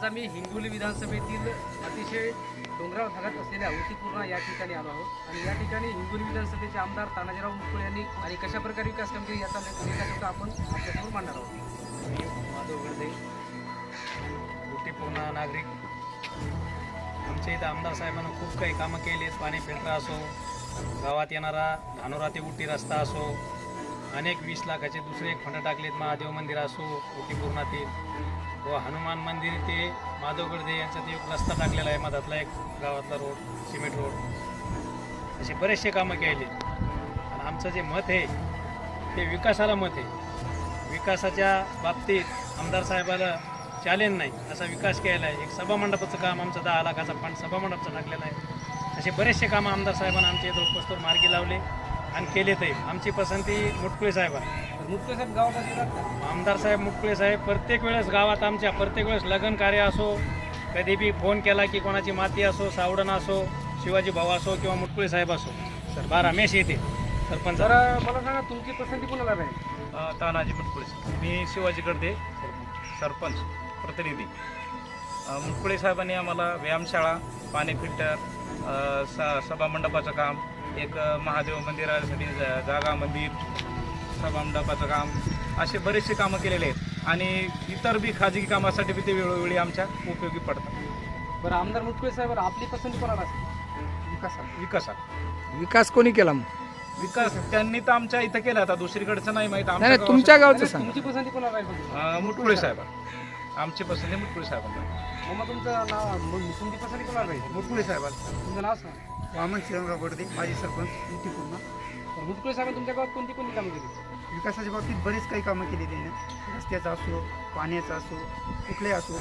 आज आम्ही हिंगोली विधानसभेतील अतिशय डोंगराळ भागात असलेल्या अवतीपूर्ण या ठिकाणी आलो आहोत. आणि या ठिकाणी हिंगोली विधानसभेचे आमदार तानाजीराव मुकुळ यांनी आणि कशाप्रकारे विकास विकास कामगिरी याचा म्हणजे लेखाजोखा आपण आपल्यासमोर मांडणार आहोत. मी माधव गडदे गोटीपूर्ण नागरिक. आमच्या इथं आमदार साहेबांना खूप काही कामं केली आहेत. पाणी फिल्टर असो गावात येणारा धानोरा ते उटी रस्ता असो अनेक वीस लाखाचे दुसरे एक फंड टाकलेत. महादेव मंदिर असो गोटीपूर्णातील व हनुमान मंदिर ते माधव गडदे यांचा ते एक रस्ता टाकलेला आहे मधातला एक गावातला रोड सिमेंट रोड. असे बरेचसे कामं केले आणि आमचं जे मत आहे ते विकासाला मत आहे. विकासाच्या बाबतीत आमदार साहेबाला चॅलेंज नाही असा विकास केला आहे. एक सभामंडपाचं काम आमचं दहा लाखाचा फंड सभामंडपचं टाकलेलं आहे. असे बरेचसे कामं आमदार साहेबांना आमच्या इथं उपस्तोर मार्गी लावले. आणि केले ते. आमची पसंती मुटकुळे साहेबांना मुटकुळे साहेब गावात येतात का? आमदार साहेब मुटकुळे साहेब प्रत्येक वेळेस गावात आमच्या प्रत्येक वेळेस लग्न कार्य असो कधी बी फोन केला की कोणाची माती असो सावडण असो शिवाजी भाऊ असो किंवा मुटकुळे साहेब असो. सर बारा मेश येते. सरपंच. तर मला सांगा तुमची पसंती कोणाला राहील? अ, तानाजी मुटकुळे मी शिवाजी कडदे सरपंच प्रतिनिधी. अ, मुटकुळे साहेबांनी आम्हाला व्यायामशाळा पाणी फिल्टर अ, स सभामंडपाचं काम एक महादेव मंदिरासाठी जा- जागा मंदिर सभामंडपाचं काम असे बरेचसे कामं केलेले आहेत. आणि इतर बी खाजगी कामासाठी बी ते वेळोवेळी आमच्या उपयोगी पडतात. बरं आमदार मुटकुळे साहेब आपली पसंती कोणाला असेल? विकासात विकासात विकास कोणी केला मग? विकास त्यांनी तर आमच्या इथं केला आता दुसरीकडचं नाही माहीत. तुमच्या गावचं सांगा. तुमची पसंती कोणाला मुटकुळे साहेब. आमची पसंती मुटकुळे साहेबांना. मग तुमचं नाव तुमची पसंती कोणाला राहील मुटकुळे साहेबांना. तुमचं नाव सांगा. वामन शिवराव गोडदे माजी सरपंच युटी पूर्ण. मुटकुळे साहेब तुमच्या गावात कोणती कोणती कामं केली? विकासाच्या बाबतीत बरेच काही कामं केली त्याने रस्त्याचं असो पाण्याचं असो कुठले असो